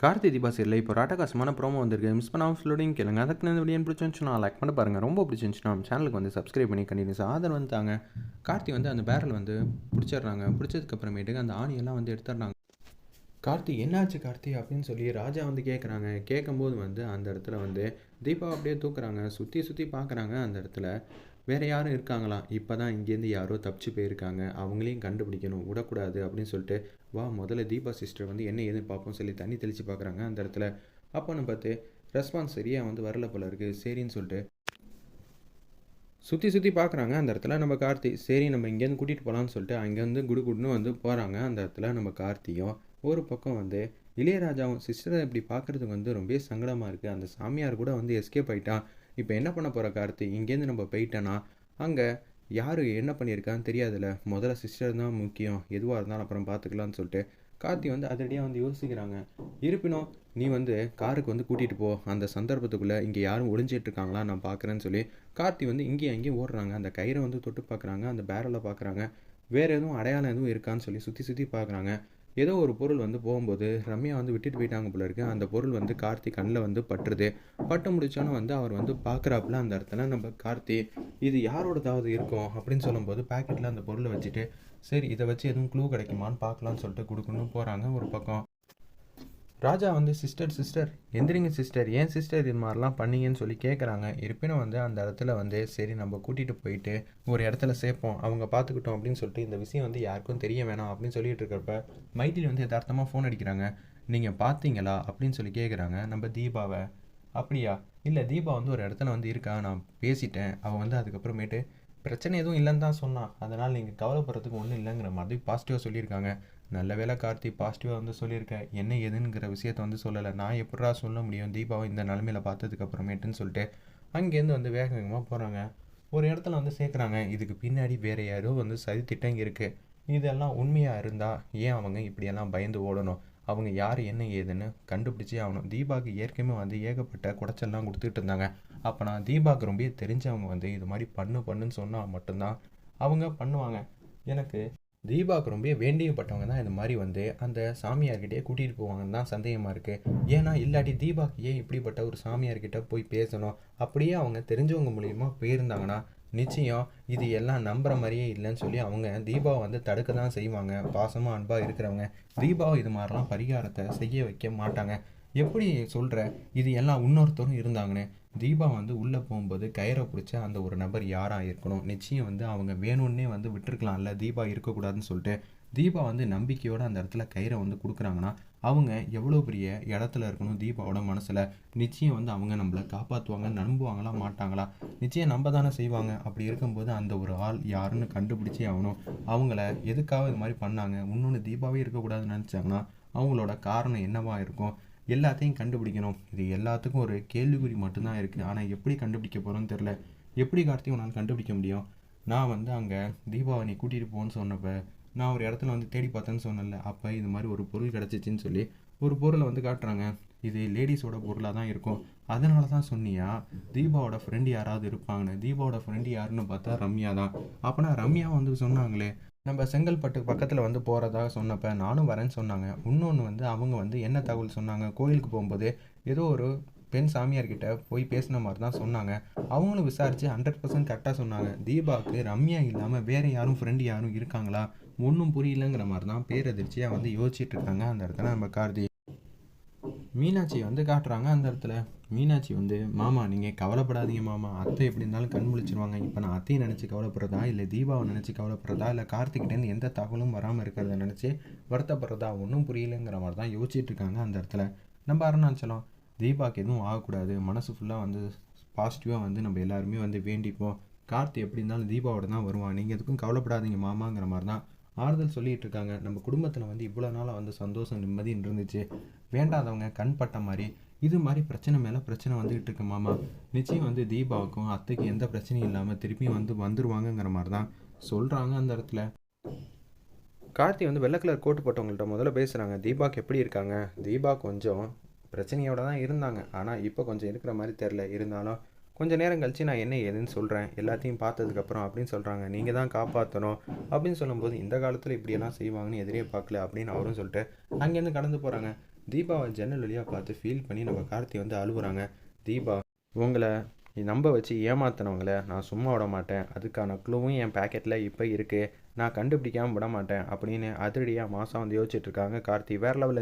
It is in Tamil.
கார்த்தி தீபா சீரில் இப்போ ராட்டகாசமான ப்ரோமோ வந்திருக்கு. மிஸ் பண்ணாமல் ஃபுல்லோடையும் கேளுங்க. அதுக்கு நான் வீடியோ பிடிச்சிருந்துச்சுன்னா லைக் பண்ண பாருங்கள் ரொம்ப பிடிச்சிருந்துச்சுன்னா நம்ம சேனலுக்கு வந்து சப்ஸ்கிரைப் பண்ணி கண்டினியூஸ் ஆதரவு வந்து தாங்க. கார்த்தி வந்து அந்த பேரல் வந்து பிடிச்சிடுறாங்க. பிடிச்சதுக்கப்புறமேட்டுக்கு அந்த ஆணியெல்லாம் வந்து எடுத்துடுறாங்க. கார்த்தி என்னாச்சு கார்த்தி அப்படின்னு சொல்லி ராஜா வந்து கேட்குறாங்க கேட்கும்போது வந்து அந்த இடத்துல வந்து தீபா அப்படியே தூக்குறாங்க. சுற்றி சுற்றி பார்க்குறாங்க அந்த இடத்துல. வேறு யாரும் இருக்காங்களா? இப்போ தான் இங்கேருந்து யாரோ தப்பிச்சு போயிருக்காங்க. அவங்களையும் கண்டுபிடிக்கணும். விடக்கூடாது அப்படின்னு சொல்லிட்டு வா முதல்ல தீபா சிஸ்டர் வந்து என்ன ஏதுன்னு பார்ப்போம் சொல்லி தண்ணி தெளித்து பார்க்குறாங்க அந்த இடத்துல. அப்போன்னு பார்த்து ரெஸ்பான்ஸ் சரியாக வந்து வரல போல இருக்குது சரின்னு சொல்லிட்டு சுற்றி சுற்றி பார்க்குறாங்க அந்த இடத்துல நம்ம கார்த்தி. சரி நம்ம இங்கேருந்து கூட்டிகிட்டு போகலான்னு சொல்லிட்டு அங்கேருந்து குடு குடுன்னு வந்து போகிறாங்க அந்த இடத்துல நம்ம கார்த்தியும். ஒரு பக்கம் வந்து இளையராஜாவும் சிஸ்டரை இப்படி பார்க்குறதுக்கு வந்து ரொம்ப சங்கடமாக இருக்குது அந்த சாமியார் கூட வந்து எஸ்கேப் ஆகிட்டான் இப்போ என்ன பண்ண போகிற கார்த்தி? இங்கேருந்து நம்ம போயிட்டோன்னா அங்கே யார் என்ன பண்ணியிருக்கான்னு தெரியாதுல்ல? முதல்ல சிஸ்டர் தான் முக்கியம். எதுவாக இருந்தாலும் அப்புறம் பார்த்துக்கலான்னு சொல்லிட்டு கார்த்தி வந்து அதிரடியாக வந்து யோசிக்கிறாங்க. இருப்பினும் நீ வந்து காருக்கு வந்து கூட்டிகிட்டு போ. அந்த சந்தர்ப்பத்துக்குள்ளே இங்கே யாரும் ஒளிஞ்சிட்ருக்காங்களா? நான் பார்க்குறேன்னு சொல்லி கார்த்தி வந்து இங்கேயும் அங்கேயும் ஓடுறாங்க. அந்த கயிறை வந்து தொட்டு பார்க்குறாங்க அந்த பேரலை பார்க்குறாங்க வேறு எதுவும் அடையாளம் எதுவும் இருக்கான்னு சொல்லி சுற்றி சுற்றி பார்க்குறாங்க ஏதோ ஒரு பொருள் வந்து போகும்போது ரம்யா வந்து விட்டுட்டு போயிட்டாங்க போல இருக்கு. அந்த பொருள் வந்து கார்த்தி கண்ணில் வந்து பட்டுருது. பட்டு முடிச்சோன்னே வந்து அவர் வந்து பார்க்குறாப்புல அந்த இடத்துல நம்ம கார்த்தி இது யாரோடதாவது இருக்கும் அப்படின்னு சொல்லும்போது பேக்கெட்டில் அந்த பொருளை வச்சுட்டு சரி இதை வச்சு எதுவும் க்ளூ கிடைக்குமான்னு பார்க்கலான்னு சொல்லிட்டு கொடுக்கணும் போகிறாங்க ஒரு பக்கம். ராஜா வந்து சிஸ்டர் சிஸ்டர் எந்திரிங்க சிஸ்டர். ஏன் சிஸ்டர் இது மாதிரிலாம் பண்ணீங்கன்னு சொல்லி கேட்குறாங்க இருப்பினும் வந்து அந்த இடத்துல வந்து சரி நம்ம கூட்டிகிட்டு போயிட்டு ஒரு இடத்துல சேர்ப்போம். அவங்க பார்த்துக்கிட்டோம் அப்படின்னு சொல்லிட்டு இந்த விஷயம் வந்து யாருக்கும் தெரிய வேணாம் அப்படின்னு சொல்லிட்டு இருக்கிறப்ப மைத்திரி வந்து யதார்த்தமாக ஃபோன் அடிக்கிறாங்க. நீங்கள் பார்த்தீங்களா? அப்படின்னு சொல்லி கேட்குறாங்க நம்ம தீபாவை. அப்படியா? இல்லை தீபா வந்து ஒரு இடத்துல வந்து இருக்கா? நான் பேசிட்டேன். அவள் வந்து அதுக்கப்புறமேட்டு பிரச்சனை எதுவும் இல்லைன்னு தான் சொன்னான். அதனால் நீங்கள் கவலைப்படுறதுக்கு ஒன்றும் இல்லைங்கிற மாதிரி பாசிட்டிவாக சொல்லியிருக்காங்க. நல்ல வேலை கார்த்தி பாசிட்டிவாக வந்து சொல்லியிருக்கேன் என்ன ஏதுங்கிற விஷயத்த வந்து சொல்லலை. நான் எப்படா சொல்ல முடியும்? தீபாவை இந்த நிலமையில பார்த்ததுக்கு அப்புறமேட்டுன்னு சொல்லிட்டு அங்கேருந்து வந்து வேக வேகமாக போகிறாங்க ஒரு இடத்துல வந்து சேர்க்குறாங்க. இதுக்கு பின்னாடி வேறு யாரோ வந்து சதி திட்டம் இருக்குது இதெல்லாம் உண்மையாக இருந்தால் ஏன் அவங்க இப்படியெல்லாம் பயந்து ஓடணும்? அவங்க யார் என்ன ஏதுன்னு கண்டுபிடிச்சே ஆகணும். தீபாவுக்கு ஏற்கனவே வந்து ஏகப்பட்ட குடைச்சல்லாம் கொடுத்துட்டு இருந்தாங்க. அப்போ நான் தீபாவுக்கு ரொம்ப தெரிஞ்சவங்க வந்து இது மாதிரி பண்ணு பண்ணுன்னு சொன்னால் மட்டும்தான் அவங்க பண்ணுவாங்க. எனக்கு தீபாவுக்கு ரொம்ப வேண்டியப்பட்டவங்க தான் இது மாதிரி வந்து அந்த சாமியார்கிட்டே கூட்டிகிட்டு போவாங்கன்னு தான் சந்தேகமாக இருக்குது ஏன்னா இல்லாட்டி தீபாவுக்கு ஏன் இப்படிப்பட்ட ஒரு சாமியார்கிட்ட போய் பேசணும்? அப்படியே அவங்க தெரிஞ்சவங்க மூலியமா போயிருந்தாங்கன்னா நிச்சயம் இது எல்லாம் நம்புற மாதிரியே இல்லைன்னு சொல்லி அவங்க தீபாவை வந்து தடுக்க தான் செய்வாங்க. பாசமாக அன்பாக இருக்கிறவங்க. தீபாவை இது மாதிரிலாம் பரிகாரத்தை செய்ய வைக்க மாட்டாங்க. எப்படி சொல்கிற இது எல்லாம் இன்னொருத்தரும் இருந்தாங்கன்னு தீபா வந்து உள்ளே போகும்போது கயிறை பிடிச்ச அந்த ஒரு நபர் யாராக இருக்கணும்? நிச்சயம் வந்து அவங்க வேணும்னே வந்து விட்டுருக்கலாம்ல. தீபா இருக்கக்கூடாதுன்னு சொல்லிட்டு. தீபா வந்து நம்பிக்கையோடு அந்த இடத்துல கயிறை வந்து கொடுக்குறாங்கன்னா அவங்க எவ்வளோ பெரிய இடத்துல இருக்கணும் தீபாவோட மனசில்? நிச்சயம் வந்து அவங்க நம்மளை காப்பாற்றுவாங்க நம்புவாங்களா மாட்டாங்களா? நிச்சயம் நம்ப தானே செய்வாங்க. அப்படி இருக்கும்போது அந்த ஒரு ஆள் யாருன்னு கண்டுபிடிச்சே ஆகணும். அவங்கள எதுக்காக இது மாதிரி பண்ணாங்க? இன்னொன்று தீபாவே இருக்கக்கூடாதுன்னு நினச்சாங்கன்னா அவங்களோட காரணம் என்னவாக இருக்கும்? எல்லாத்தையும் கண்டுபிடிக்கணும். இது எல்லாத்துக்கும் ஒரு கேள்விக்குறி மட்டும்தான் இருக்குது ஆனால் எப்படி கண்டுபிடிக்க போகிறோன்னு தெரில எப்படி கார்த்திக் உன்னால் கண்டுபிடிக்க முடியும்? நான் வந்து அங்கே தீபாவளி கூட்டிகிட்டு போன்னு சொன்னப்போ நான் ஒரு இடத்துல வந்து தேடி பார்த்தேன்னு சொன்னேன்ல. அப்போ இது மாதிரி ஒரு பொருள் கிடச்சிச்சின்னு சொல்லி ஒரு பொருளை வந்து காட்டுறாங்க. இது லேடிஸோட பொருளாக தான் இருக்கும். அதனால தான் சொன்னியா தீபாவோட ஃப்ரெண்டு யாராவது இருப்பாங்கன்னு? தீபாவோட ஃப்ரெண்டு யாருன்னு பார்த்தா ரம்யா தான். அப்போனா ரம்யா வந்து சொன்னாங்களே நம்ம செங்கல்பட்டு பக்கத்தில் வந்து போகிறதா சொன்னப்போ நானும் வரேன்னு சொன்னாங்க. இன்னொன்று வந்து அவங்க வந்து என்ன தகவல் சொன்னாங்க? கோயிலுக்கு போகும்போது ஏதோ ஒரு பெண் சாமியார்கிட்ட போய் பேசின மாதிரி தான் சொன்னாங்க. அவங்களும் விசாரித்து ஹண்ட்ரட் பர்சன்ட் கரெக்டாக சொன்னாங்க. தீபாவுக்கு ரம்யா இல்லாமல் வேறு யாரும் ஃப்ரெண்டு யாரும் இருக்காங்களா? ஒன்றும் புரியலங்கிற மாதிரி தான் பேரதிர்ச்சியாக வந்து யோசிச்சுட்டு இருக்காங்க. அந்த இடத்துல நம்ம கார்த்தி. மீனாட்சி வந்து காட்டுறாங்க அந்த இடத்துல. மீனாட்சி வந்து மாமா நீங்கள் கவலைப்படாதீங்க மாமா. அத்தை எப்படி இருந்தாலும் கண் முழிச்சிருவாங்க. இப்போ நான் அத்தையை நினச்சி கவலைப்படுறதா? இல்லை தீபாவை நினச்சி கவலைப்படுறதா? இல்லை கார்த்திகிட்டேருந்து எந்த தகவலும் வராமல் இருக்கிறத நினச்சி வருத்தப்படுறதா? ஒன்றும் புரியலைங்கிற மாதிரி தான் யோசிச்சுட்டு இருக்காங்க அந்த இடத்துல. நம்ம அருணாச்சலம் தீபாவுக்கு எதுவும் ஆகக்கூடாது. மனசு ஃபுல்லாக வந்து பாசிட்டிவாக வந்து நம்ம எல்லாருமே வந்து வேண்டிப்போம். கார்த்தி எப்படி இருந்தாலும் தீபாவோட தான் வருவான். நீங்கள் எதுக்கும் கவலைப்படாதீங்க மாமாங்கிற மாதிரி தான் ஆறுதல் சொல்லிட்டு இருக்காங்க நம்ம குடும்பத்தில் வந்து இவ்வளோ நாளாக வந்து சந்தோஷம் நிம்மதின்னு இருந்துச்சு. வேண்டாதவங்க கண் பட்ட மாதிரி இது மாதிரி பிரச்சனை மேலே பிரச்சனை வந்துக்கிட்டு இருக்கு மாமா. நிச்சயம் வந்து தீபாவுக்கும் அத்தைக்கு எந்த பிரச்சனையும் இல்லாமல் திருப்பியும் வந்து வந்துருவாங்கங்கிற மாதிரி தான் சொல்கிறாங்க அந்த இடத்துல. கார்த்தி வந்து வெள்ளை கலர் கோட்டு போட்டவங்கள்ட்ட முதல்ல பேசுகிறாங்க தீபாக்கு எப்படி இருக்காங்க? தீபா கொஞ்சம் பிரச்சனையோட தான் இருந்தாங்க. ஆனால் இப்போ கொஞ்சம் இருக்கிற மாதிரி தெரில இருந்தாலும் கொஞ்சம் நேரம் கழித்து நான் என்ன ஏதுன்னு சொல்கிறேன் எல்லாத்தையும் பார்த்ததுக்கப்புறம் அப்படின்னு சொல்கிறாங்க நீங்கள் தான் காப்பாற்றணும் அப்படின்னு சொல்லும்போது இந்த காலத்தில் இப்படியெல்லாம் செய்வாங்கன்னு எதிரே பார்க்கல. அப்படின்னு அவரும் சொல்லிட்டு அங்கேருந்து கடந்து போகிறாங்க தீபாவை ஜன்னல் வழியாக பார்த்து ஃபீல் பண்ணி நம்ம கார்த்தி வந்து அழுகுறாங்க தீபா உங்களை நம்ப வச்சு ஏமாத்தினவங்கள நான் சும்மா விட மாட்டேன். அதுக்கான க்ளூவும் என் பேக்கெட்டில் இப்போ இருக்குது நான் கண்டுபிடிக்காமல் விட மாட்டேன். அப்படின்னு அதிரடியாக மாதம் வந்து யோசிச்சுட்ருக்காங்க கார்த்தி. வேறு லெவலில்